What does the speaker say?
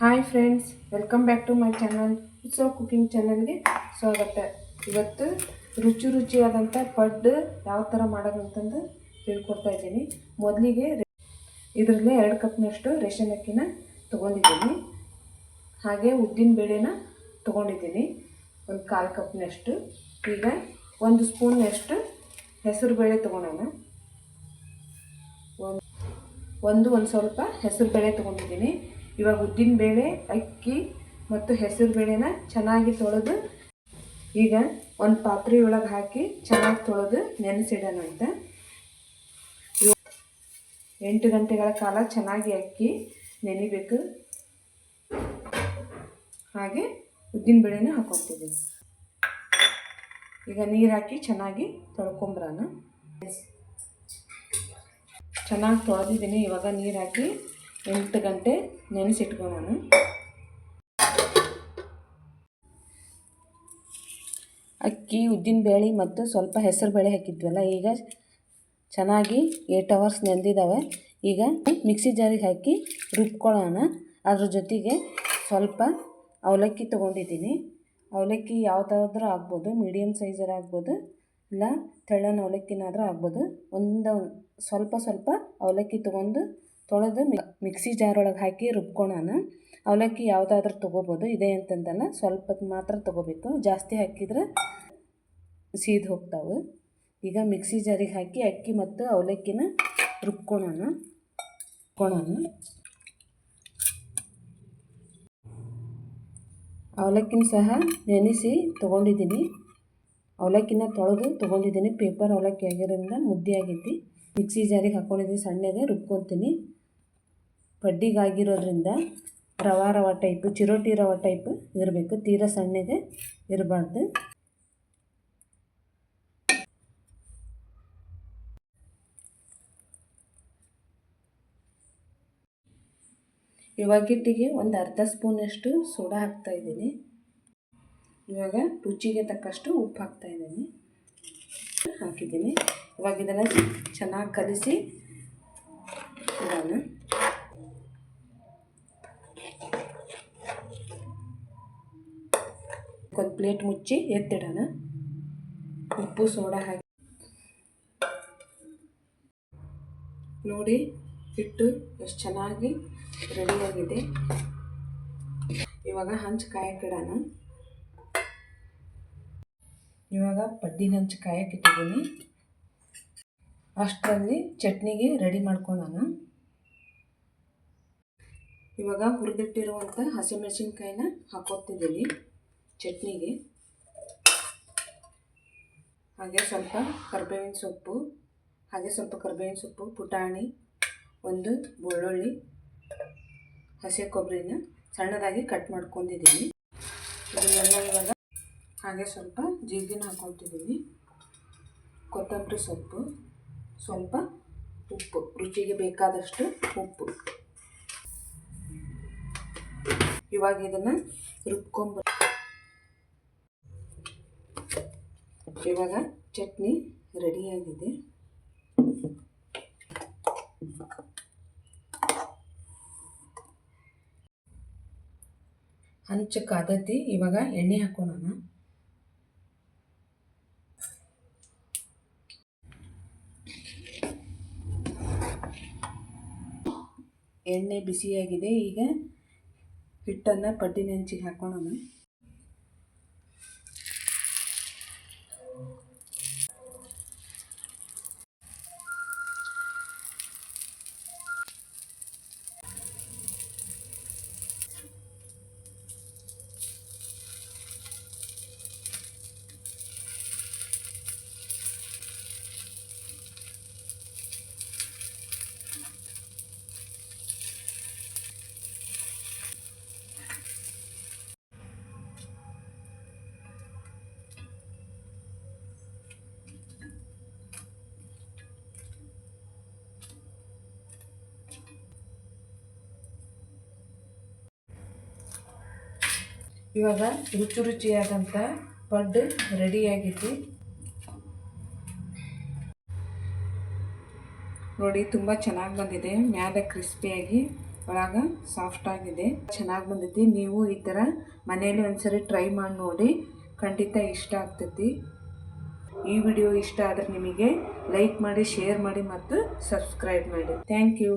Hi friends welcome back to my channel Utsava cooking ಚಾನಲ್ಗೆ ಸ್ವಾಗತ. ಇವತ್ತು ರುಚಿ ರುಚಿಯಾದಂಥ ಪಡ್ಡು ಯಾವ ಥರ ಮಾಡೋದು ಅಂತಂದು ಹೇಳ್ಕೊಡ್ತಾ ಇದ್ದೀನಿ. ಮೊದಲಿಗೆ ಇದರಲ್ಲಿ ಎರಡು ಕಪ್ನಷ್ಟು ರೇಷನ್ ಅಕ್ಕಿನ ತೊಗೊಂಡಿದ್ದೀನಿ. ಹಾಗೆ ಉದ್ದಿನ ಬೇಳೆನ ತೊಗೊಂಡಿದ್ದೀನಿ. ಒಂದು ಕಾಲು ಕಪ್ನಷ್ಟು. ಈಗ ಒಂದು ಸ್ಪೂನ್ನಷ್ಟು ಹೆಸರು ಬೇಳೆ ತೊಗೊಳೋಣ ಒಂದು ಒಂದು ಒಂದು ಸ್ವಲ್ಪ ಹೆಸರು ಬೇಳೆ ತೊಗೊಂಡಿದ್ದೀನಿ. ಇವಾಗ ಉದ್ದಿನ ಬೇಳೆ, ಅಕ್ಕಿ ಮತ್ತು ಹೆಸರು ಬೇಳೆನ ಚೆನ್ನಾಗಿ ತೊಳೆದು ಈಗ ಒಂದು ಪಾತ್ರೆ ಒಳಗೆ ಹಾಕಿ ಚೆನ್ನಾಗಿ ತೊಳೆದು ನೆನೆಸಿಡೋಣ ಅಂತ. ಎಂಟು ಗಂಟೆಗಳ ಕಾಲ ಚೆನ್ನಾಗಿ ಅಕ್ಕಿ ನೆನಿಬೇಕು. ಹಾಗೆ ಉದ್ದಿನ ಬೇಳೆನ ಹಾಕೋತೀವಿ ಈಗ ನೀರು ಹಾಕಿ ಚೆನ್ನಾಗಿ ತೊಳ್ಕೊಂಬರೋಣ. ಚೆನ್ನಾಗಿ ತೊಳೆದಿದ್ದೀನಿ, ಇವಾಗ ನೀರು ಹಾಕಿ ಎಂಟು ಗಂಟೆ ನೆನೆಸಿಟ್ಕೊಳ್ಳೋಣ ಅಕ್ಕಿ, ಉದ್ದಿನ ಬೇಳೆ ಮತ್ತು ಸ್ವಲ್ಪ ಹೆಸರು ಬೇಳೆ ಹಾಕಿದ್ವಲ್ಲ, ಈಗ ಚೆನ್ನಾಗಿ ಏಟ್ ಅವರ್ಸ್ ನೆಂದಿದ್ದಾವೆ ಈಗ ಮಿಕ್ಸಿ ಜಾರಿಗೆ ಹಾಕಿ ರುಬ್ಕೊಳ್ಳೋಣ. ಅದ್ರ ಜೊತೆಗೆ ಸ್ವಲ್ಪ ಅವಲಕ್ಕಿ ತೊಗೊಂಡಿದ್ದೀನಿ. ಅವಲಕ್ಕಿ ಯಾವ ಯಾವುದಾದ್ರೂ ಆಗ್ಬೋದು ಮೀಡಿಯಮ್ ಸೈಜರ್ ಆಗ್ಬೋದು, ಇಲ್ಲ ತೆಳ್ಳನ ಅವಲಕ್ಕಿನಾದರೂ ಆಗ್ಬೋದು. ಒಂದು ಸ್ವಲ್ಪ ಸ್ವಲ್ಪ ಅವಲಕ್ಕಿ ತೊಗೊಂಡು ತೊಳೆದು ಮಿಕ್ಸಿ ಜಾರ್ ಒಳಗೆ ಹಾಕಿ ರುಬ್ಕೊಳೋಣ. ಅವಲಕ್ಕಿ ಯಾವುದಾದ್ರೂ ತೊಗೋಬೋದು. ಇದೆ ಅಂತಂದಲ್ಲ ಸ್ವಲ್ಪ ಮಾತ್ರ ತೊಗೋಬೇಕು. ಜಾಸ್ತಿ ಹಾಕಿದ್ರೆ ಸೀದ್ ಹೋಗ್ತಾವೆ. ಈಗ ಮಿಕ್ಸಿ ಜಾರಿಗೆ ಹಾಕಿ ಅಕ್ಕಿ ಮತ್ತು ಅವಲಕ್ಕಿನ ರುಬ್ಕೊಳ್ಳೋಣ ರುಬ್ಕೊಳ್ಳೋಣ ಅವಲಕ್ಕಿನ ಸಹ ನೆನೆಸಿ ತೊಗೊಂಡಿದ್ದೀನಿ. ಅವಲಕ್ಕಿನ ತೊಳೆದು ತೊಗೊಂಡಿದ್ದೀನಿ. ಪೇಪರ್ ಅವಲಕ್ಕಿ ಆಗಿರೋದ್ರಿಂದ ಮುದ್ದೆ ಆಗೈತಿ ಮಿಕ್ಸಿ ಜಾರಿಗೆ ಹಾಕ್ಕೊಂಡಿದ್ದೀನಿ ಸಣ್ಣಗೆ ರುಬ್ಕೊತೀನಿ. ಪಡ್ಡಿಗಾಗಿರೋದ್ರಿಂದ ರವಾ ರವಾ ಟೈಪು ಚಿರೋಟಿ ರವ ಟೈಪ್ ಇರಬೇಕು. ತೀರ ಸಣ್ಣಗೆ ಇರಬಾರ್ದು. ಇವಾಗಿಟ್ಟಿಗೆ ಒಂದು ಅರ್ಧ ಸ್ಪೂನಷ್ಟು ಸೋಡಾ ಹಾಕ್ತಾ ಇದ್ದೀನಿ. ಇವಾಗ ರುಚಿಗೆ ತಕ್ಕಷ್ಟು ಉಪ್ಪು ಹಾಕ್ತಾ ಇದ್ದೀನಿ. ಹಾಕಿದ್ದೀನಿ. ಇವಾಗ ಇದನ್ನು ಚೆನ್ನಾಗಿ ಕಲಿಸಿ ಇಡೋಣ. ಒಂದು ಪ್ಲೇಟ್ ಮುಚ್ಚಿ ಎತ್ತಿಡೋಣ. ಉಪ್ಪು ಸೋಡಾ ಹಾಕಿ. ನೋಡಿ, ಹಿಟ್ಟು ಎಷ್ಟು ಚೆನ್ನಾಗಿ ರೆಡಿಯಾಗಿದೆ ಇವಾಗ ಹಂಚು ಕಾಯಕ್ಕಿಡೋಣ. ಇವಾಗ ಪಡ್ಡಿನ ಹಂಚು ಕಾಯಕ್ಕಿಟ್ಟಿದ್ದೀನಿ. ಅಷ್ಟರಲ್ಲಿ ಚಟ್ನಿಗೆ ರೆಡಿ ಮಾಡ್ಕೊಳ್ಳೋಣ ಇವಾಗ ಹುರಿದಿಟ್ಟಿರುವಂಥ ಹಸಿಮೆಣಸಿನ್ಕಾಯಿನ ಹಾಕೋತಿದ್ದೀನಿ ಚಟ್ನಿಗೆ. ಹಾಗೆ ಸ್ವಲ್ಪ ಕರ್ಬೇವಿನ ಸೊಪ್ಪು, ಹಾಗೆ ಸ್ವಲ್ಪ ಕರ್ಬೇವಿನ ಸೊಪ್ಪು, ಪುಟಾಣಿ, ಒಂದು ಬೆಳ್ಳುಳ್ಳಿ, ಹಸಿ ಕೊಬ್ಬರಿನ ಸಣ್ಣದಾಗಿ ಕಟ್ ಮಾಡ್ಕೊಂಡಿದ್ದೀನಿ. ಇದನ್ನೆಲ್ಲ ಇವಾಗ ಹಾಗೆ ಸ್ವಲ್ಪ ಜೀರಿಗೆನ ಹಾಕ್ಕೊತಿದ್ದೀನಿ ಕೊತ್ತಂಬರಿ ಸೊಪ್ಪು, ಸ್ವಲ್ಪ ಉಪ್ಪು, ರುಚಿಗೆ ಬೇಕಾದಷ್ಟು ಉಪ್ಪು. ಇವಾಗ ಇದನ್ನು ರುಬ್ಕೊಂಬ ಇವಾಗ ಚಟ್ನಿ ರೆಡಿಯಾಗಿದೆ. ಹಂಚು ಕಾದತಿ ಇವಾಗ ಎಣ್ಣೆ ಹಾಕೋಣ ಎಣ್ಣೆ ಬಿಸಿಯಾಗಿದೆ, ಈಗ ಹಿಟ್ಟನ್ನು ಪಡ್ಡಿನ ಹಂಚಿಗೆ ಹಾಕೊಳ್ಳೋಣ ಇವಾಗ ರುಚಿ ರುಚಿಯಾದಂಥ ಪಡ್ಡು ರೆಡಿಯಾಗಿತ್ತು ನೋಡಿ, ತುಂಬ ಚೆನ್ನಾಗಿ ಬಂದಿದೆ. ಮ್ಯಾಲೆ ಕ್ರಿಸ್ಪಿಯಾಗಿ ಒಳಗ ಸಾಫ್ಟ್ ಆಗಿದೆ. ಚೆನ್ನಾಗಿ ಬಂದೈತಿ ನೀವು ಈ ಥರ ಮನೆಯಲ್ಲಿ ಒಂದ್ಸರಿ ಟ್ರೈ ಮಾಡಿ ನೋಡಿ. ಖಂಡಿತ ಇಷ್ಟ ಆಗ್ತೈತಿ. ಈ ವಿಡಿಯೋ ಇಷ್ಟ ಆದರೆ ನಿಮಗೆ ಲೈಕ್ ಮಾಡಿ ಶೇರ್ ಮಾಡಿ ಮತ್ತು ಸಬ್ಸ್ಕ್ರೈಬ್ ಮಾಡಿ. Thank you